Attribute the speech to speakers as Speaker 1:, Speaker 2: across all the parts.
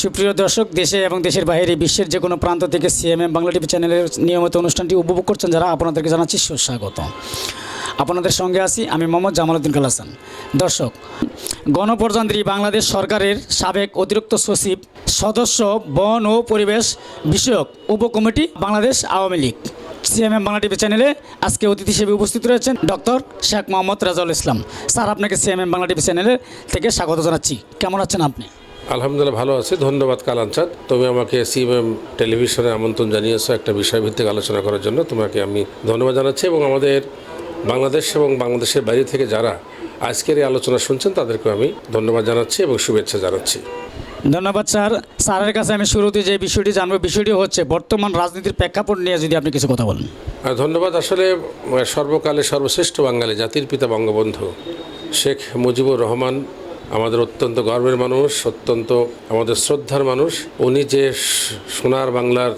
Speaker 1: সুপ্রিয় দর্শক, দেশে এবং দেশের বাইরে বিশ্বের যে কোনো প্রান্ত থেকে সিএমএম বাংলা টিভি চ্যানেলের নিয়মিত অনুষ্ঠানটি উপভোগ করছেন যারা, আপনাদেরকে জানাচ্ছি সুস্বাগত। আপনাদের সঙ্গে আছি আমি মোহাম্মদ জামালউদ্দিন কাল হাসান। দর্শক, গণপ্রজাতন্ত্রী বাংলাদেশ সরকারের সাবেক অতিরিক্ত সচিব, সদস্য, বন ও পরিবেশ বিষয়ক উপকমিটি বাংলাদেশ আওয়ামী লীগ। সিএমএম বাংলা টিভি চ্যানেলে আজকে অতিথি হিসেবে উপস্থিত রয়েছেন ডক্টর শেখ মোহাম্মদ রাজাউল ইসলাম। স্যার, আপনাকে সিএমএম বাংলা টিভি চ্যানেলের থেকে স্বাগত জানাচ্ছি। কেমন আছেন আপনি?
Speaker 2: আলহামদুলিল্লাহ ভালো আছি ধন্যবাদ কালাঞ্চাঁদ তুমি আমাকে সিএমএম টেলিভিশনে আমন্ত্রণ জানিয়েছো একটা বিষয়ভিত্তিক আলোচনা করার জন্য তোমাকে আমি ধন্যবাদ জানাচ্ছি এবং আমাদের বাংলাদেশ এবং বাংলাদেশের বাইরে থেকে যারা আজকের এই আলোচনা শুনছেন তাদেরকে আমি ধন্যবাদ জানাচ্ছি এবং শুভেচ্ছা জানাচ্ছি।
Speaker 1: ধন্যবাদ স্যার। স্যারের কাছে আমি শুরুতে যে বিষয়টি জানব বিষয়টি হচ্ছে বর্তমান রাজনীতির প্রেক্ষাপট নিয়ে যদি আপনি কিছু কথা বলেন।
Speaker 2: ধন্যবাদ আসলে সর্বকালে সর্বশ্রেষ্ঠ বাঙালি জাতির পিতা বঙ্গবন্ধু শেখ মুজিবুর রহমান আমাদের অত্যন্ত গর্বের মানুষ, অত্যন্ত আমাদের শ্রদ্ধার মানুষ। উনি যে সোনার বাংলার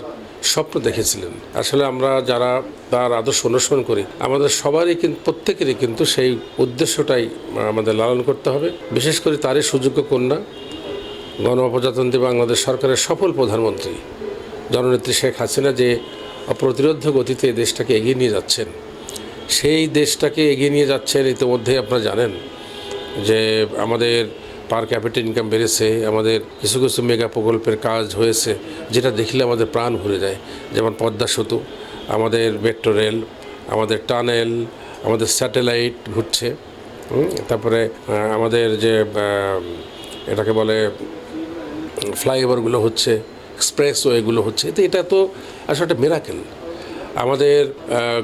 Speaker 2: স্বপ্ন দেখেছিলেন। আসলে আমরা যারা তার আদর্শ অনুসরণ করি, আমাদের সবারই কিন্তু প্রত্যেকেরই কিন্তু সেই উদ্দেশ্যটাই আমাদের লালন করতে হবে। বিশেষ করে তারই সুযোগ্য কন্যা, গণপ্রজাতন্ত্রী বাংলাদেশ সরকারের সফল প্রধানমন্ত্রী জননেত্রী শেখ হাসিনা যে অপ্রতিরোধ্য গতিতে দেশটাকে এগিয়ে নিয়ে যাচ্ছেন। সেই দেশটাকে এগিয়ে নিয়ে যাচ্ছেন ইতিমধ্যে আপনারা জানেন। যে আমাদের পার ক্যাপিটাল ইনকাম বেড়েছে, আমাদের কিছু কিছু মেগা প্রকল্পের কাজ হয়েছে, যেটা দেখলে আমাদের প্রাণ ভরে যায়। যেমন পদ্মা সেতু, আমাদের মেট্রো রেল আমাদের টানেল আমাদের স্যাটেলাইট ঘুরছে তারপরে আমাদের যে এটাকে বলে ফ্লাইওভারগুলো হচ্ছে এক্সপ্রেসওয়েগুলো হচ্ছে তো এটা তো আসলে একটা মেরাকেল আমাদের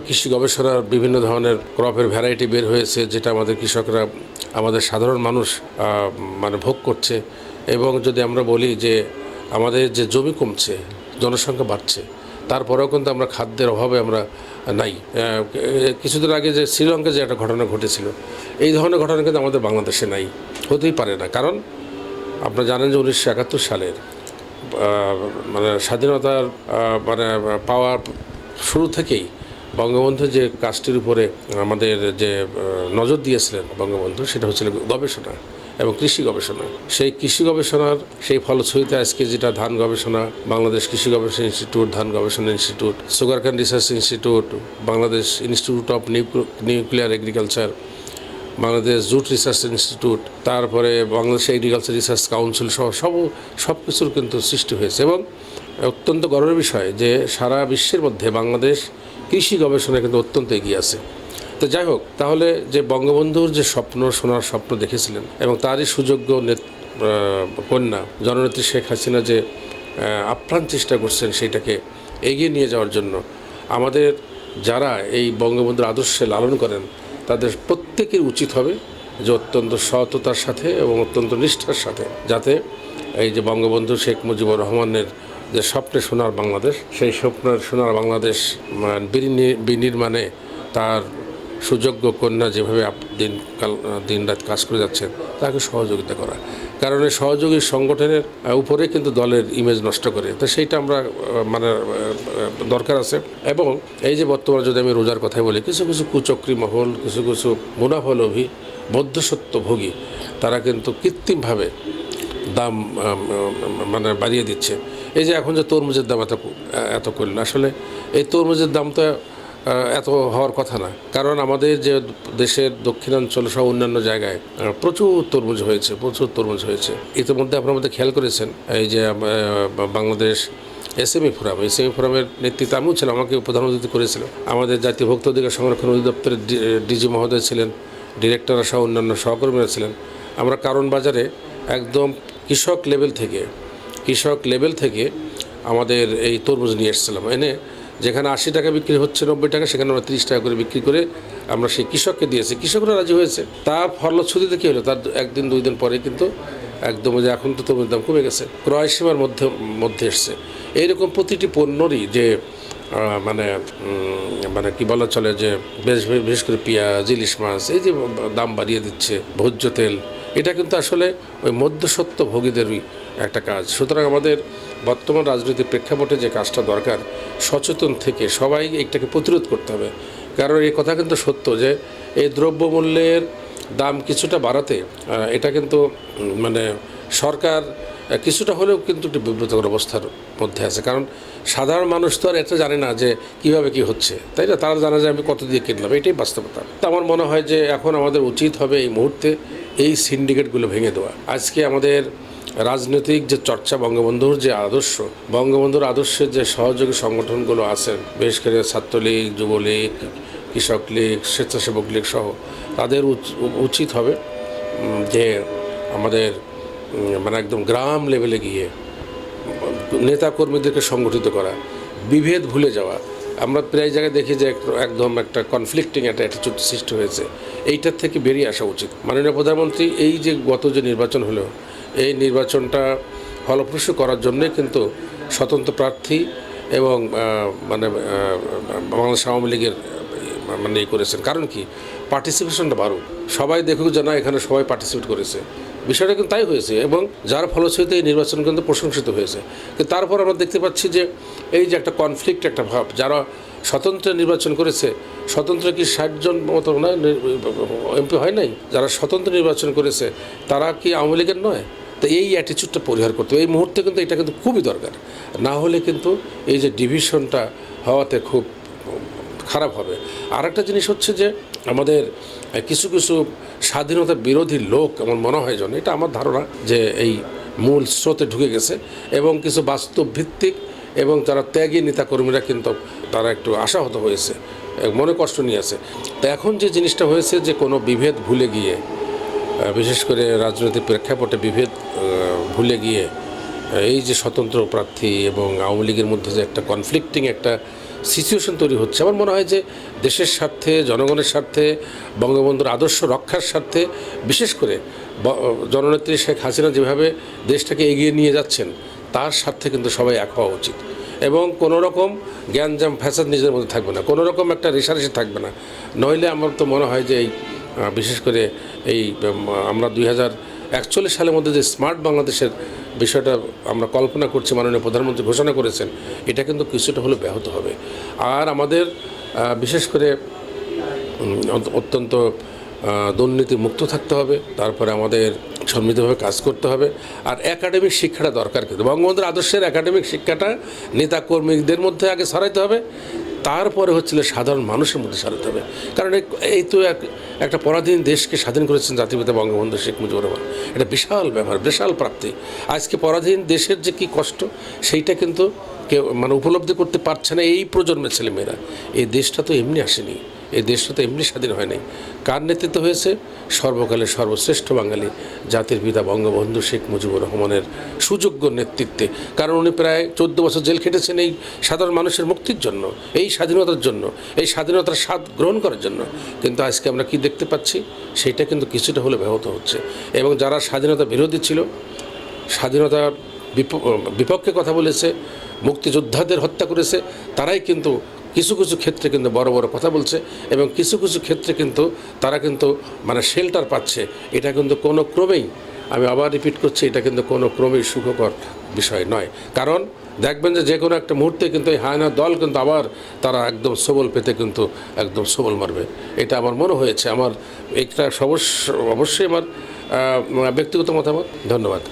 Speaker 2: কৃষি গবেষণার বিভিন্ন ধরনের ক্রপের ভ্যারাইটি বের হয়েছে, যেটা আমাদের কৃষকরা, আমাদের সাধারণ মানুষ মানে ভোগ করছে। এবং যদি আমরা বলি যে আমাদের যে জমি কমছে, জনসংখ্যা বাড়ছে, তারপরেও কিন্তু আমরা খাদ্যের অভাবে আমরা নাই। কিছুদিন আগে যে শ্রীলঙ্কা যে একটা ঘটনা ঘটেছিল, এই ধরনের ঘটনা কিন্তু আমাদের বাংলাদেশে নাই, হতেই পারে না। কারণ আপনারা জানেন যে উনিশশো একাত্তর সালের মানে স্বাধীনতার মানে পাওয়ার শুরু থেকেই বঙ্গবন্ধু যে কাজটির উপরে আমাদের যে নজর দিয়েছিলেন বঙ্গবন্ধু, সেটা হচ্ছিল গবেষণা এবং কৃষি গবেষণা। সেই কৃষি গবেষণার সেই ফলশ্রুতিতে আজকে যেটা ধান গবেষণা, বাংলাদেশ কৃষি গবেষণা ইনস্টিটিউট, ধান গবেষণা institute, sugar research institute, Bangladesh institute of nuclear agriculture, Bangladesh jute research institute, তারপরে বাংলাদেশ এগ্রিকালচার রিসার্চ কাউন্সিল সহ সব সব কিছুর কিন্তু সৃষ্টি হয়েছে এবং অত্যন্ত গর্বের বিষয় যে সারা বিশ্বের মধ্যে বাংলাদেশ কৃষি গবেষণায় কিন্তু অত্যন্ত এগিয়ে আছে। তো যাই হোক, তাহলে যে বঙ্গবন্ধুর যে স্বপ্ন, সোনার স্বপ্ন দেখেছিলেন এবং তারই সুযোগ্য কন্যা, জননেত্রী শেখ হাসিনা যে আপ্রাণ চেষ্টা করছেন সেইটাকে এগিয়ে নিয়ে যাওয়ার জন্য, আমাদের যারা এই বঙ্গবন্ধুর আদর্শে লালন করেন, তাদের প্রত্যেকের উচিত হবে যে অত্যন্ত সততার সাথে এবং অত্যন্ত নিষ্ঠার সাথে যাতে এই যে বঙ্গবন্ধু শেখ মুজিবুর রহমানের যে স্বপ্নে সোনার বাংলাদেশ, সেই স্বপ্নের সোনার বাংলাদেশ, মান বিনি- বিনির্মাণে তার সুযোগ্য কন্যা যেভাবে আপ- দিন রাত কাজ করে যাচ্ছেন তাকে সহযোগিতা করা। কারণ এই সহযোগী সংগঠনের উপরে কিন্তু দলের ইমেজ নষ্ট করে। তো সেইটা আমরা মানে দরকার আছে। এবং এই যে বর্তমানে যদি আমি রোজার কথাই বলি, কিছু কিছু কুচক্রি মহল, কিছু কিছু মুনাফলভী বদ্ধসত্ত্ব ভোগী তারা কিন্তু কৃত্রিমভাবে দাম মানে বাড়িয়ে দিচ্ছে। এই যে এখন যে তরমুজের দাম এত এত করল, আসলে এই তরমুজের দাম তো এত হওয়ার কথা না। কারণ আমাদের যে দেশের দক্ষিণাঞ্চল সহ অন্যান্য জায়গায় প্রচুর তরমুজ হয়েছে, প্রচুর তরমুজ হয়েছে। ইতিমধ্যে আপনার মধ্যে খেয়াল করেছেন, এই যে বাংলাদেশ এসএমই ফোরাম, এসএমই ফোরামের নেতৃত্বে আমিও ছিলাম, আমাকে প্রধান অতিথি করেছিল। আমাদের জাতীয় ভোক্তা অধিকার সংরক্ষণ অধিদপ্তরের ডিজি মহোদয় ছিলেন, ডিরেক্টররা সহ অন্যান্য সহকর্মীরা ছিলেন। আমরা কারণ বাজারে একদম কৃষক লেভেল থেকে, কৃষক লেভেল থেকে আমাদের এই তরমুজ নিয়ে এসেছিলাম। এনে যেখানে আশি টাকা বিক্রি হচ্ছে, নব্বই টাকা, সেখানে আমরা তিরিশ টাকা করে বিক্রি করে আমরা সেই কৃষককে দিয়েছি। কৃষকরা রাজি হয়েছে। তার ফলশ্রুতিতে কী হলো? তার একদিন, দুই দিন পরে কিন্তু একদম যে এখন তো তরমুজের দাম কমে গেছে, ক্রয় সীমার মধ্যে মধ্যে এসছে। এইরকম প্রতিটি পণ্যরই যে মানে মানে কি বলা চলে যে, বেশ বিশেষ করে পেঁয়াজ, ইলিশ মাছ, এই যে দাম বাড়িয়ে দিচ্ছে, ভোজ্য তেল এটা কিন্তু আসলে ওই মধ্যসত্ত্ব ভোগীদেরই একটা কাজ। সুতরাং আমাদের বর্তমান রাজনৈতিক প্রেক্ষাপটে যে কাজটা দরকার, সচেতন থেকে সবাই এইটাকে প্রতিরোধ করতে হবে। কারণ এই কথা কিন্তু সত্য যে, এই দ্রব্যমূল্যের দাম কিছুটা বাড়াতে এটা কিন্তু মানে সরকার কিছুটা হলেও কিন্তু একটু বিব্রতকর অবস্থার মধ্যে আছে। কারণ সাধারণ মানুষ তো আর এটা জানে না যে কীভাবে কি হচ্ছে। তাই না? তারা জানে যে আমি কত দিয়ে কিনলাম, এটাই বাস্তবতা। তো আমার মনে হয় যে এখন আমাদের উচিত হবে এই মুহূর্তে এই সিন্ডিকেটগুলো ভেঙে দেওয়া। আজকে আমাদের রাজনৈতিক যে চর্চা বঙ্গবন্ধুর যে আদর্শ, বঙ্গবন্ধুর আদর্শের যে সহযোগী সংগঠনগুলো আছেন, বিশেষ করে ছাত্রলীগ, যুবলীগ, কৃষক লীগ, স্বেচ্ছাসেবক লীগ সহ, তাদের উচিত হবে যে আমাদের মানে একদম গ্রাম লেভেলে গিয়ে নেতা কর্মীদেরকে সংগঠিত করা, বিভেদ ভুলে যাওয়া। আমরা প্রায় জায়গায় দেখি যে একদম একটা কনফ্লিক্টিং একটা অ্যাটিচিউড সৃষ্টি হয়েছে। এইটার থেকে বেরিয়ে আসা উচিত। মাননীয় প্রধানমন্ত্রী, এই যে গত যে নির্বাচন হলো, এই নির্বাচনটা ফলপ্রসূ করার জন্যে কিন্তু স্বতন্ত্র প্রার্থী এবং মানে বাংলাদেশ আওয়ামী লীগের মানে ই করেছেন। কারণ কি? পার্টিসিপেশনটা বাড়ুক। সবাই দেখুক যে না, এখানে সবাই পার্টিসিপেট করেছে। বিষয়টা কিন্তু তাই হয়েছে এবং যার ফলশ্রুতিতে এই নির্বাচন কিন্তু প্রশংসিত হয়েছে। কিন্তু তারপর আমরা দেখতে পাচ্ছি যে এই যে একটা কনফ্লিক্ট একটা ভাব, যারা স্বতন্ত্র নির্বাচন করেছে, স্বতন্ত্র কি ষাট জন মতো না এমপি হয় নাই? যারা স্বতন্ত্র নির্বাচন করেছে, তারা কি আওয়ামী লীগের নয়? তো এই অ্যাটিচিউডটা পরিহার করতে হবে। এই মুহূর্তে কিন্তু এটা কিন্তু খুবই দরকার। না হলে কিন্তু এই যে ডিভিশনটা হওয়াতে খুব খারাপ হবে। আর একটা জিনিস হচ্ছে যে আমাদের কিছু কিছু স্বাধীনতা বিরোধী লোক আমার মনে হয় যেন এটা আমার ধারণা যে এই মূল স্রোতে ঢুকে গেছে এবং কিছু বাস্তব ভিত্তিক এবং যারা ত্যাগী নেতাকর্মীরা কিন্তু তারা একটু আশাহত হয়েছে মনে কষ্ট নিয়ে আছে। তো এখন যে জিনিসটা হয়েছে যে কোনো বিভেদ ভুলে গিয়ে বিশেষ করে রাজনৈতিক প্রেক্ষাপটে বিভেদ ভুলে গিয়ে, এই যে স্বতন্ত্র প্রার্থী এবং আওয়ামী লীগের মধ্যে যে একটা কনফ্লিক্টিং একটা সিচুয়েশন তৈরি হচ্ছে। আমার মনে হয় যে দেশের স্বার্থে, জনগণের স্বার্থে, বঙ্গবন্ধুর আদর্শ রক্ষার স্বার্থে, বিশেষ করে জননেত্রী শেখ হাসিনা যেভাবে দেশটাকে এগিয়ে নিয়ে যাচ্ছেন, তার স্বার্থে কিন্তু সবাই এক হওয়া উচিত। এবং কোনো রকম জ্ঞানজাম ফ্যাসাদ নিজের মধ্যে থাকবে না। কোনো রকম একটা রেশারেশি থাকবে না। নইলে আমার তো মনে হয় যে এই বিশেষ করে এই আমরা দুই হাজার একচল্লিশ সালের মধ্যে যে স্মার্ট বাংলাদেশের বিষয়টা আমরা কল্পনা করছি, মাননীয় প্রধানমন্ত্রী ঘোষণা করেছেন, এটা কিন্তু কিছুটা হলেও ব্যাহত হবে। আর আমাদের বিশেষ করে অত্যন্ত দুর্নীতি মুক্ত থাকতে হবে, তারপরে আমাদের সমৃদ্ধভাবে কাজ করতে হবে, আর একাডেমিক শিক্ষাটা দরকার কিন্তু। বঙ্গবন্ধুর আদর্শের একাডেমিক শিক্ষাটা নেতা কর্মীদের মধ্যে আগে ছড়াইতে হবে তারপরে হচ্ছিল সাধারণ মানুষের মধ্যে ছড়াতে হবে। কারণ এই- এই তো এক একটা পরাধীন দেশকে স্বাধীন করেছেন জাতিপিতা বঙ্গবন্ধু শেখ মুজিবুর রহমান। এটা বিশাল ব্যাপার, বিশাল প্রাপ্তি। আজকে পরাধীন দেশের যে কি কষ্ট, সেইটা কিন্তু কেউ মানে উপলব্ধি করতে পারছে না এই প্রজন্মের ছেলেমেয়েরা। এই দেশটা তো এমনি আসেনি। এই দেশটা তো এমনি স্বাধীন হয়নি কার নেতৃত্ব হয়েছে? সর্বকালের সর্বশ্রেষ্ঠ বাঙালি জাতির পিতা বঙ্গবন্ধু শেখ মুজিবুর রহমানের সুযোগ্য নেতৃত্বে। কারণ উনি প্রায় চোদ্দ বছর জেল খেটেছেন এই সাধারণ মানুষের মুক্তির জন্য, এই স্বাধীনতার জন্য, এই স্বাধীনতার স্বাদ গ্রহণ করার জন্য। কিন্তু আজকে আমরা কি দেখতে পাচ্ছি? সেটা কিন্তু কিছুটা হলে ব্যাহত হচ্ছে। এবং যারা স্বাধীনতা বিরোধী ছিল স্বাধীনতার বিপ- বিপক্ষে কথা বলেছে, মুক্তিযোদ্ধাদের হত্যা করেছে, তারাই কিন্তু কিছু কিছু ক্ষেত্রে কিন্তু বড় বড় কথা বলছে এবং কিছু কিছু ক্ষেত্রে কিন্তু তারা কিন্তু মানে শেল্টার পাচ্ছে। এটা কিন্তু কোনো ক্রমেই, আমি আবার রিপিট করছি, এটা কিন্তু কোনো ক্রমেই সুখকর বিষয় নয়। কারণ দেখবেন যে যে কোনো একটা মুহূর্তে কিন্তু এই হায়না দল কিন্তু আবার তারা একদম সবল পেতে কিন্তু একদম সবল মারবে। এটা আমার মনে হয়েছে। আমার এটা অবশ্য অবশ্যই আমার ব্যক্তিগত মতামত। ধন্যবাদ।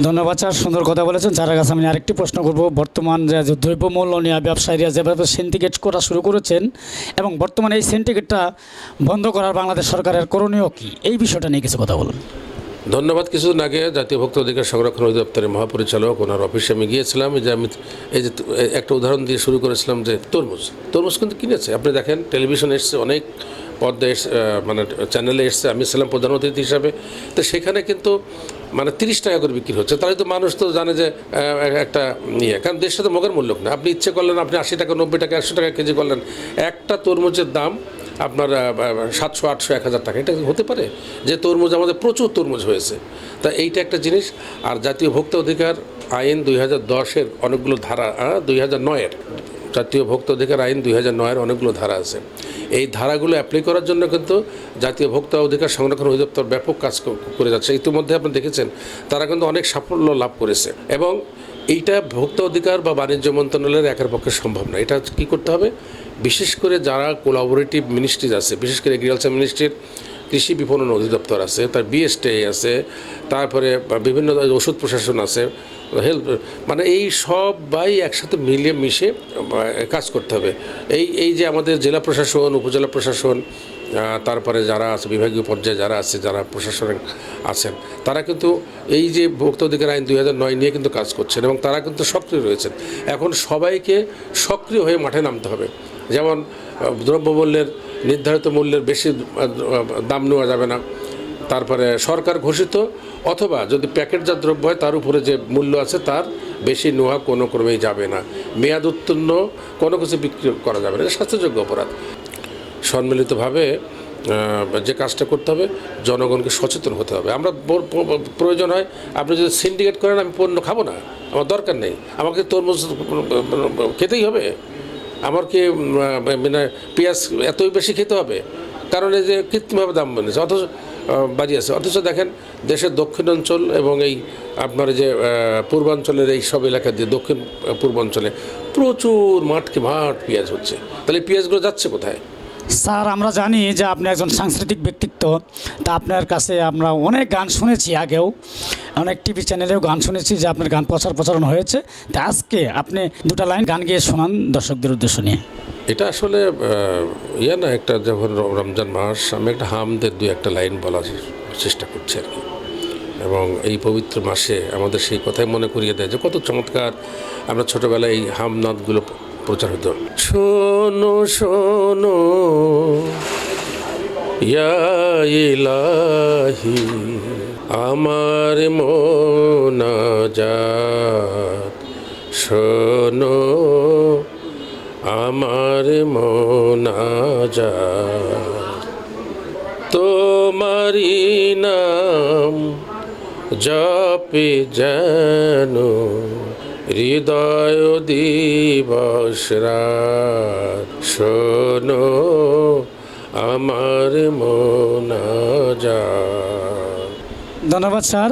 Speaker 1: ধন্যবাদ স্যার, সুন্দর কথা বলেছেন। যার কাছে আমি আরেকটি প্রশ্ন করব। বর্তমান যে দ্রব্যমূল্য নিয়ে ব্যবসায়ীরা যেভাবে সিন্ডিকেট করা শুরু করেছেন এবং বর্তমানে এই সিন্ডিকেটটা বন্ধ করার বাংলাদেশ সরকারের করণীয় কি? এই বিষয়টা নিয়ে কিছু কথা বলুন।
Speaker 2: ধন্যবাদ কিছুদিন আগে জাতীয় ভোক্তা অধিকার সংরক্ষণ অধিদপ্তরের মহাপরিচালক, ওনার অফিসে আমি গিয়েছিলাম। যে আমি এই যে একটা উদাহরণ দিয়ে শুরু করেছিলাম যে তরমুজ। তরমুজ কিন্তু কিনেছে। আপনি দেখেন, টেলিভিশন এসছে, অনেক পর্দায় মানে চ্যানেলে এসছে। আমি ছিলাম প্রধান অতিথি হিসাবে। তো সেখানে কিন্তু মানে তিরিশ টাকা করে বিক্রি হচ্ছে, তাহলে তো মানুষ তো জানে যে একটা ইয়ে। কারণ দেশটা তো মগের মূল্য না। আপনি ইচ্ছে করলেন আপনি আশি টাকা, নব্বই টাকা, একশো টাকা কেজি করলেন, একটা তরমুজের দাম আপনার সাতশো, আটশো, এক হাজার টাকা। এটা হতে পারে? যে তরমুজ আমাদের প্রচুর তরমুজ হয়েছে। তা এইটা একটা জিনিস। আর জাতীয় ভোক্তা অধিকার আইন দুই হাজার দশের অনেকগুলো ধারা দুই হাজার নয়ের জাতীয় ভোক্তা অধিকার আইন দুই হাজার নয়ের অনেকগুলো ধারা আছে। এই ধারাগুলো অ্যাপ্লাই করার জন্য কিন্তু জাতীয় ভোক্তা অধিকার সংরক্ষণ অধিদপ্তর ব্যাপক কাজ করে যাচ্ছে। ইতিমধ্যে আপনি দেখেছেন, তারা কিন্তু অনেক সাফল্য লাভ করেছে এবং এইটা ভোক্তা অধিকার বা বাণিজ্য মন্ত্রণালয়ের একের পক্ষে সম্ভব না। এটা কী করতে হবে? বিশেষ করে যারা কোলাবোরেটিভ মিনিস্ট্রিজ আছে, বিশেষ করে এগ্রিকালচার মিনিস্ট্রির কৃষি বিপণন অধিদপ্তর আছে, তার বিএসটিআই আছে, তারপরে বিভিন্ন ওষুধ প্রশাসন আছে হেলথ মানে এই সবাই একসাথে মিলিয়ে মিশে কাজ করতে হবে। এই এই যে আমাদের জেলা প্রশাসন, উপজেলা প্রশাসন তারপরে যারা আছে, বিভাগীয় পর্যায়ে যারা আছে, যারা প্রশাসনে আছেন, তারা কিন্তু এই যে ভোক্তা অধিকার আইন দুই নয় নিয়ে কিন্তু কাজ করছেন এবং তারা কিন্তু সক্রিয় রয়েছেন। এখন সবাইকে সক্রিয় হয়ে মাঠে নামতে হবে। যেমন দ্রব্যমূল্যের নির্ধারিত মূল্যের বেশি দাম নেওয়া যাবে না। তারপরে সরকার ঘোষিত, অথবা যদি প্যাকেটজাত দ্রব্য হয়, তার উপরে যে মূল্য আছে, তার বেশি নেওয়া কোনো ক্রমেই যাবে না। মেয়াদ উত্তীর্ণ, কোনো কিছু বিক্রি করা যাবে না। শাস্তিযোগ্য অপরাধ। সম্মিলিতভাবে যে কাজটা করতে হবে, জনগণকে সচেতন হতে হবে। আমরা প্রয়োজন হয়, আপনি যদি সিন্ডিকেট করেন, আমি পণ্য খাব না। আমার দরকার নেই। আমাকে তরমুজ খেতেই হবে? আমার কি মানে পেঁয়াজ এতই বেশি খেতে হবে? কারণ এই যে কৃত্রিমভাবে দাম বেড়েছে। অথচ বাড়িয়েছে অথচ দেখেন, দেশের দক্ষিণাঞ্চল এবং এই আপনার যে পূর্বাঞ্চলের এই সব এলাকা দিয়ে দক্ষিণ পূর্বাঞ্চলে প্রচুর মাঠকে মাঠ পেঁয়াজ হচ্ছে। তাহলে পেঁয়াজগুলো যাচ্ছে কোথায়?
Speaker 1: স্যার, আমরা জানি যে আপনি একজন সাংস্কৃতিক ব্যক্তিত্ব, তা আপনার কাছে আমরা অনেক গান শুনেছি আগেও, অনেক টিভি চ্যানেলেও গান শুনেছি যে আপনার গান প্রচার প্রচারণ হয়েছে। তা আজকে আপনি দুটো লাইন গান গিয়ে শোনান দর্শকদের উদ্দেশ্য নিয়ে।
Speaker 2: এটা আসলে ইয়ে না, একটা যখন রমজান মাস, আমি একটা হামদের দুই একটা লাইন বলার চেষ্টা করছি আর কি। এবং এই পবিত্র মাসে আমাদের সেই কথাই মনে করিয়ে দেয় যে, কত চমৎকার আমরা ছোটোবেলায় এই হামনাদগুলো প্রচার হতো। শোনো শোনো ইলাহি, আমার মোনাজাত। শোনো আমার মোনাজাত তোমারি নাম জপে যেন হৃদয় দিবস শোনো আমার মোনাজাত
Speaker 1: ধন্যবাদ স্যার।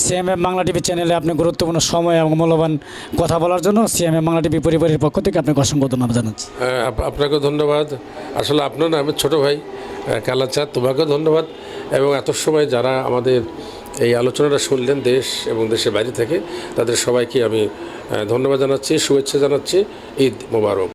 Speaker 1: সিএমএম বাংলা টিভি চ্যানেলে আপনি গুরুত্বপূর্ণ সময় এবং মূল্যবান কথা বলার জন্য সিএমএম বাংলা টিভি পরিবারের পক্ষ থেকে আপনাকে অসংখ্য ধন্যবাদ জানাচ্ছি।
Speaker 2: হ্যাঁ, আপনাকেও ধন্যবাদ। আসলে আপনার না আমার ছোটো ভাই কালাচাঁদ তোমাকেও ধন্যবাদ। এবং এত সময় যারা আমাদের এই আলোচনাটা শুনলেন দেশ এবং দেশের বাইরে থেকে তাদের সবাইকে আমি ধন্যবাদ জানাচ্ছি শুভেচ্ছা জানাচ্ছি। ঈদ মোবারক।